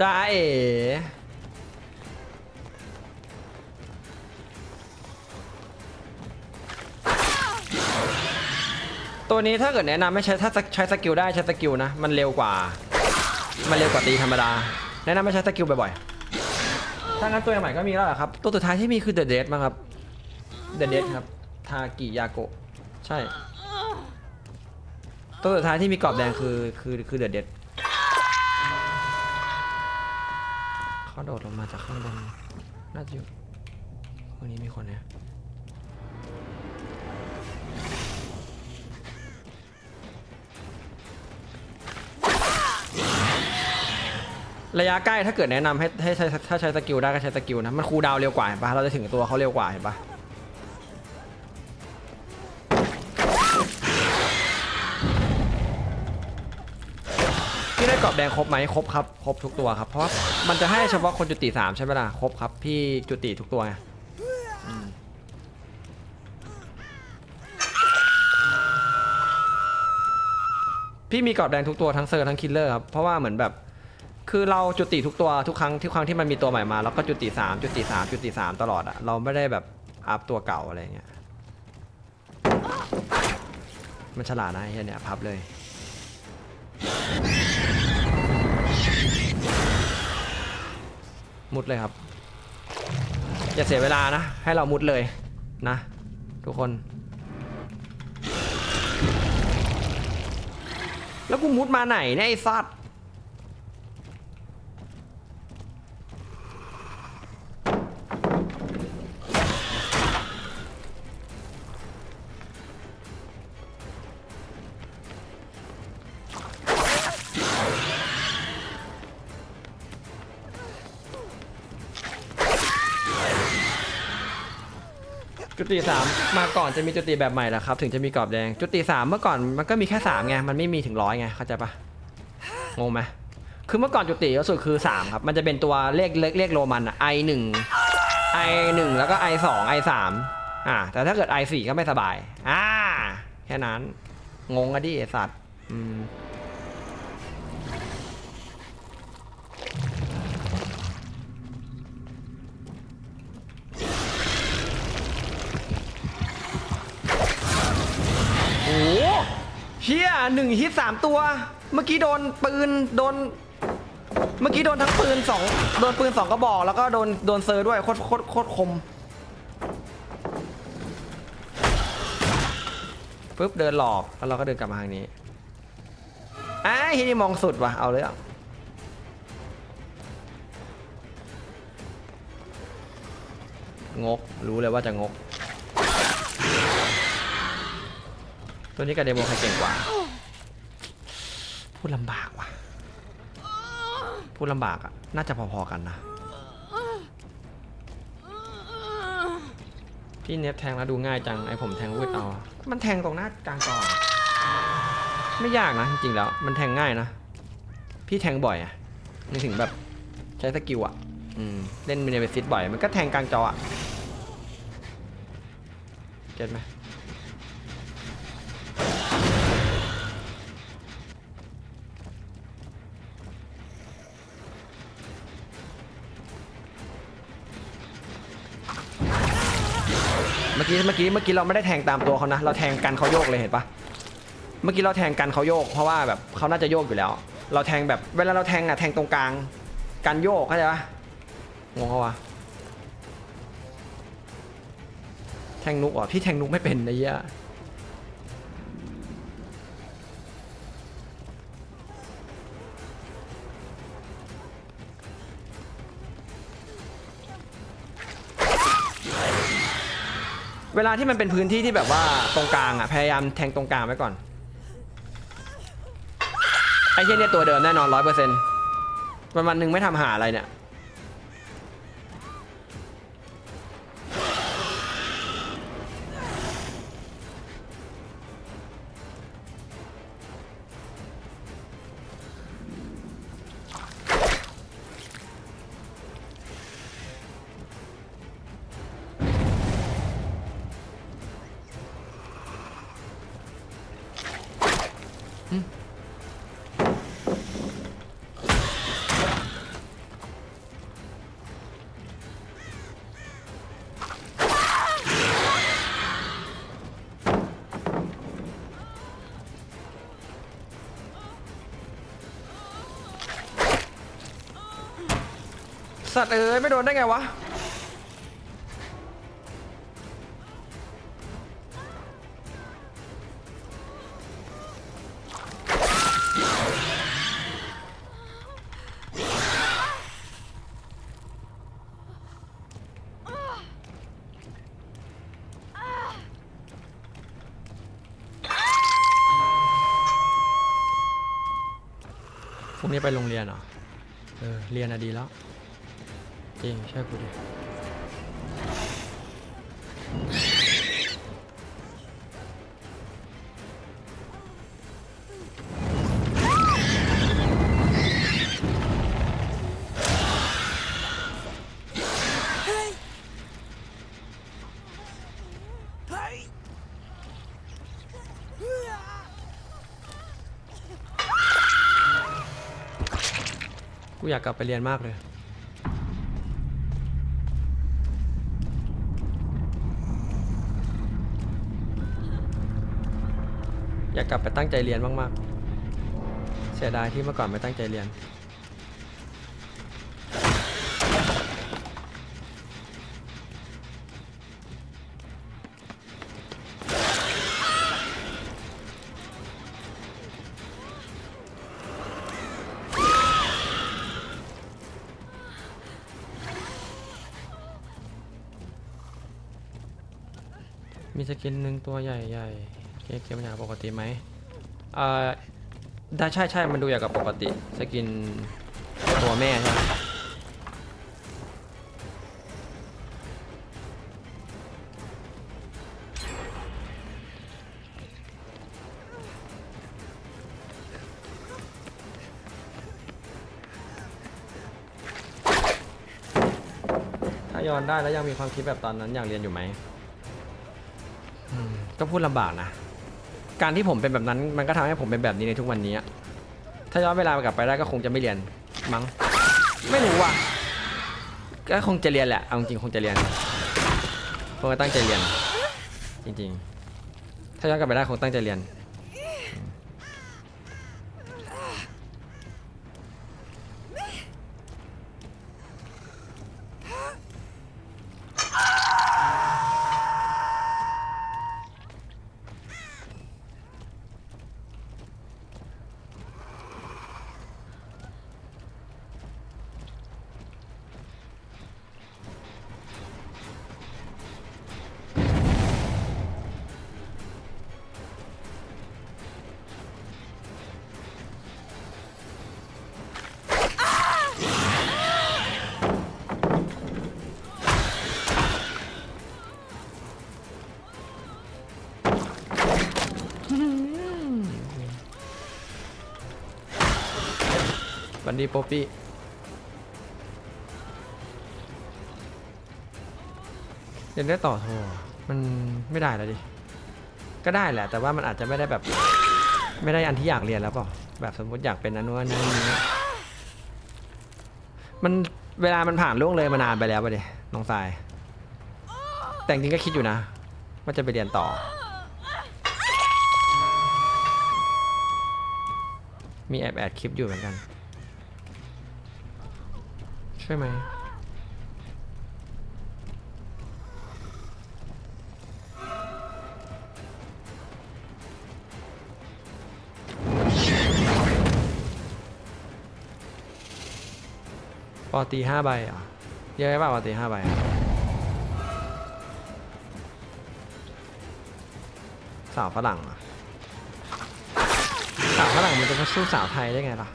จ้าเอ๋ตัวนี้ถ้าเกิดแนะนำไม่ใช้ถ้าใช้สกิลได้ใช้สกิลนะ มันเร็วกว่า มันเร็วกว่าตีธรรมดา แนะนำไม่ใช้สกิลบ่อยๆถ้างั้นตัวใหม่ก็มีแล้วเหรอครับ ตัวสุดท้ายที่มีคือเดอะเดมั้งครับเดอะเดครับทากิยาโกะใช่ ตัวสุดท้ายที่มีกรอบแดงคือคือคือเดอะเด เขาโดดลงมาจากข้างบน น่าจะอยู่วันนี้มีคนเนี่ยระยะใกล้ถ้าเกิดแนะนำให้ให้ใช้ถ้าใช้สกิลได้ก็ใช้สกิลนะ มันคูลดาวน์เร็วกว่าเห็นปะเราจะถึงตัวเขาเร็วกว่าเห็นปะ แดงครบไหมครบครับครบทุกตัวครับเพราะมันจะให้เฉพาะคนจุติสามใช่ไหมล่ะครบครับพี่จุติทุกตัวไงพี่มีกรอบแดงทุกตัวทั้งเซอร์ทั้งคิลเลอร์ครับเพราะว่าเหมือนแบบ คือเราจุติทุกตัวทุกครั้งทุกครั้งที่มันมีตัวใหม่มาแล้วก็จุติสามจุติสามจุติสามตลอดอะเราไม่ได้แบบอัพตัวเก่าอะไรเงี้ยมันฉลาดนะเหี้ยเนี่ยพับเลย มุดเลยครับ อย่าเสียเวลานะ ให้เรามุดเลยนะ ทุกคน แล้วกูมุดมาไหนเนี่ยไอ้สัตว์ จุติสามมาก่อนจะมีจุติแบบใหม่แล้วครับ ถึงจะมีกรอบแดงจุติสามเมื่อก่อนมันก็มีแค่สามไงมันไม่มีถึงร้อยไงเข้าใจปะงงไหมคือเมื่อก่อนจุติก็สุดคือสามครับมันจะเป็นตัวเลขเลขเลขโรมันอะ i หนึ่ง i หนึ่งแล้วก็ i สอง i สามอ่าแต่ถ้าเกิด i สี่ก็ไม่สบายอ่าแค่นั้น งงอะดิไอสัตว์อืม หนึ่งฮิตสามตัว เมื่อกี้โดนปืนโดน เมื่อกี้โดนทั้งปืนสองโดนปืนสองกระบอก แล้วก็โดนโดนเซอร์ด้วยโคตรโคตรโคตรคมปุ๊บเดินหลอกแล้วเราก็เดินกลับมาทางนี้อ้ายที่นี่มองสุดว่ะเอาเลยอะงก รู้เลยว่าจะงก ตัวนี้กับเดโมใครเก่งกว่า พูดลำบากว่ะ พูดลำบากอะน่าจะพอๆกันนะ พี่เน็ตแทงแล้วดูง่ายจัง ไอผมแทงวืดเอา มันแทงตรงหน้ากลางจอไม่ยากนะจริงๆแล้ว มันแทงง่ายนะ พี่แทงบ่อยอะนึกถึงแบบใช้สกิลอะอเล่นมินิเวซิตบ่อย มันก็แทงกลางจออะเก็ตไหม มื่อกี้เมื่อกี้เมื่อกี้เราไม่ได้แทงตามตัวเขานะ เราแทงกันเขาโยกเลยเห็นปะเมื่อกี้เราแทงกันเขาโยก เพราะว่าแบบเขาน่าจะโยกอยู่แล้ว เราแทงแบบเวลาเราแทงอะแทงตรงกลางกันโยกเข้าใจปะงงเขาวะแทงนุกอะพี่แทงนุกไม่เป็นนะเหี้ย เวลาที่มันเป็นพื้นที่ที่แบบว่าตรงกลางอะพยายามแทงตรงกลางไว้ก่อนไอ้เช่นเนี่ยตัวเดิมแน่นอนร้อยเปอร์เซ็นต์วันวันหนึ่งไม่ทำหาอะไรเนี่ย สัตว์เอ้ยไม่โดนได้ไงวะ พรุ่งนี้ไปโรงเรียนเหรอ เออ เรียนอะดีแล้ว จริงใช่กูดิ อยากกลับไปเรียนมากเลย อยากกลับไปตั้งใจเรียนมากๆ เสียดายที่เมื่อก่อนไม่ตั้งใจเรียน สกินหนึ่งตัวใหญ่ๆเกมเกมปัญหาปกติไหมอ่าได้ใช่ใช่มันดูอย่างกับปกติสกินตัวแม่ใช่ไหมถ้าย้อนได้แล้วยังมีความคิดแบบตอนนั้นอยากเรียนอยู่ไหม ก็พูดลำบากนะ การที่ผมเป็นแบบนั้นมันก็ทำให้ผมเป็นแบบนี้ในทุกวันนี้ ถ้าย้อนเวลากลับไปได้ก็คงจะไม่เรียนมั้ง ไม่รู้ว่ะ ก็คงจะเรียนแหละ เอาจริงคงจะเรียน คงจะตั้งใจเรียน จริง ๆ ถ้าย้อนกลับไปได้คงตั้งใจเรียน บันดีโปปี้เรียนได้ต่อโทมันไม่ได้แล้วดิ ก็ได้แหละ แต่ว่ามันอาจจะไม่ได้แบบ ไม่ได้อันที่อยากเรียนแล้วเปล่าแบบสมมติอยากเป็นอนุนนั้นนี้มันเวลามันผ่านล่วงเลยมานานไปแล้วไป่ะเดน้องทราย แต่จริงก็คิดอยู่นะ ว่าจะไปเรียนต่อ มีแอบแอดคลิปอยู่เหมือนกัน ใช่ไหมปอตีห้าใบอะเยอะไหมเปล่าปอตีห้าใบสาวฝรั่งอะ สาวฝรั่งมันจะมาสู้สาวไทยได้ไงล่ะ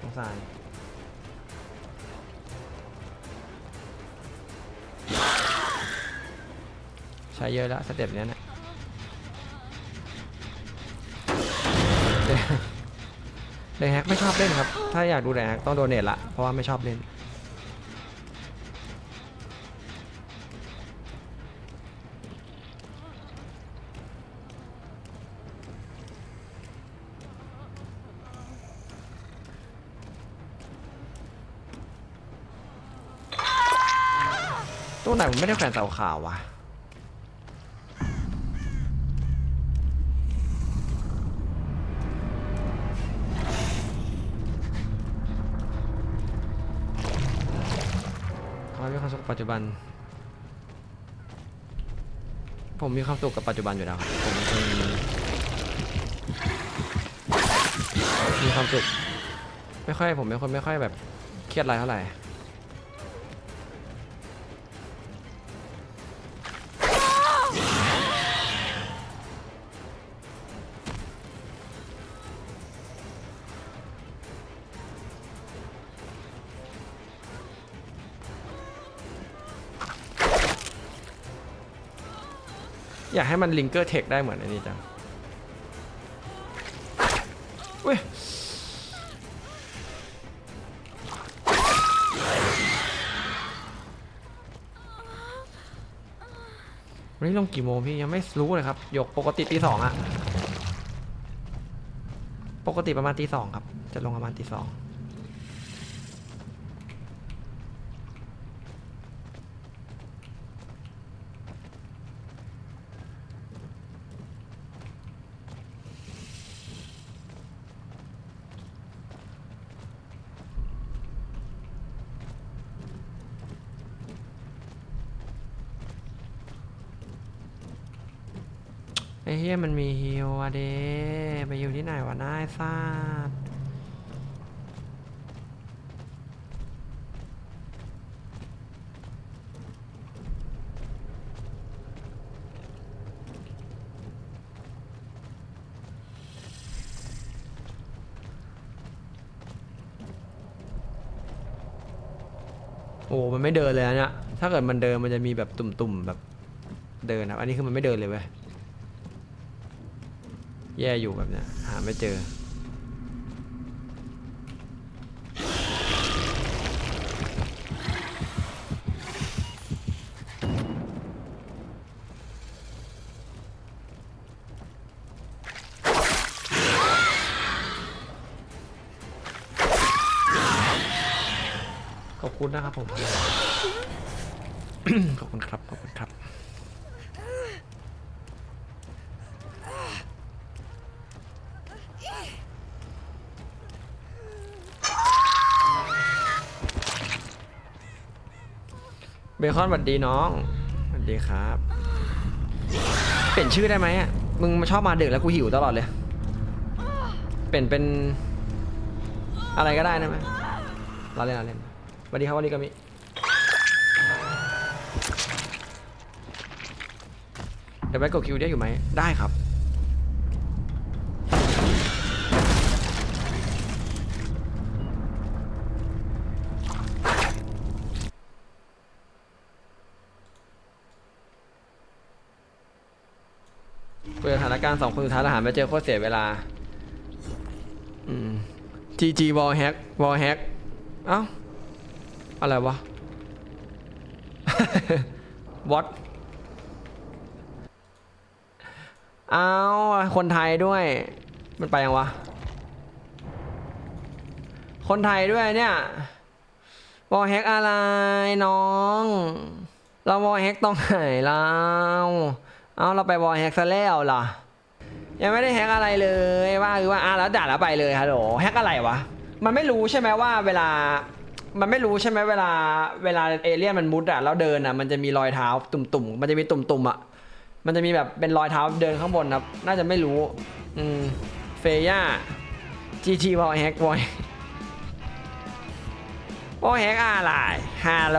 สงสารใช้เยอะแล้วสเต็ปเนี้ยเนี่ยเดเดแฮกไม่ชอบเล่นครับ ถ้าอยากดูเดแฮกต้องโดเนทละเพราะว่าไม่ชอบเล่น ตัวไหนผมไม่ได้แขวนเสาขาววะขอให้มีความสุขปัจจุบัน ผมมีความสุขกับปัจจุบันอยู่แล้วครับผมเป็นคนมีความสุข ไม่ค่อยผมเป็นคนไม่ค่อยแบบเครียดอะไรเท่าไหร่ อยากให้มันลิงเกอร์เทคได้เหมือนอันนี้จังเว้ยวันนี้ลงกี่โมงพี่ยังไม่รู้เลยครับหยกปกติตีสองอะปกติประมาณตีสองครับ จะลงประมาณตีสอง ไอ้เฮียมันมีฮิวอะเดไปฮิวที่ไหนวะน่าซาดโอ้มันไม่เดินเลยนะเนี่ยถ้าเกิดมันเดินมันจะมีแบบตุ่มๆแบบเดินนะอันนี้คือมันไม่เดินเลยเว้ย แย่อยู่แบบเนี้ยหาไม่เจอ ขอบคุณนะครับผม ขอบคุณครับ ขอบคุณครับ เบคอนสวัสดีน้องสวัสดีครับ เปลี่ยนชื่อได้ไหมอะ มึงมาชอบมาดึกแล้วกูหิวตลอดเลย เปลี่ยนเป็น อะไรก็ได้นะไหมเราเล่นเราเล่นสวัสดีครับวันนี้ก็มีเดี๋ยวไปกดคิวได้อยู่ไหม ได้ครับ เปิดสถานการณ์สองคนสุดท้ายแล้วหาไม่เจอโคตรเสียเวลา อืม GG wall hack wall hack เอ้า อะไรวะ what เอาคนไทยด้วย มันไปยังวะ คนไทยด้วยเนี่ย วอลแฮกอะไรน้อง เราวอลแฮกตรงไหนเรา เอาเราไปวอลแฮกซะแล้วล่ะยังไม่ได้แฮกอะไรเลยว่าคือว่าอะแล้วด่าแล้วไปเลยฮัลโหลแฮกอะไรวะ มันไม่รู้ใช่ไหมว่าเวลา มันไม่รู้ใช่ไหมเวลา เวลาเอเลี่ยนมันมุดอะแล้วเดินอะมันจะมีรอยเท้าตุ่มๆ มันจะมีตุ่มๆอะมันจะมีแบบเป็นรอยเท้าเดินข้างบนครับ น่าจะไม่รู้ อืม เฟย่าจีจีวอลแฮกวอลวอลแฮกอะไรฮัลโหล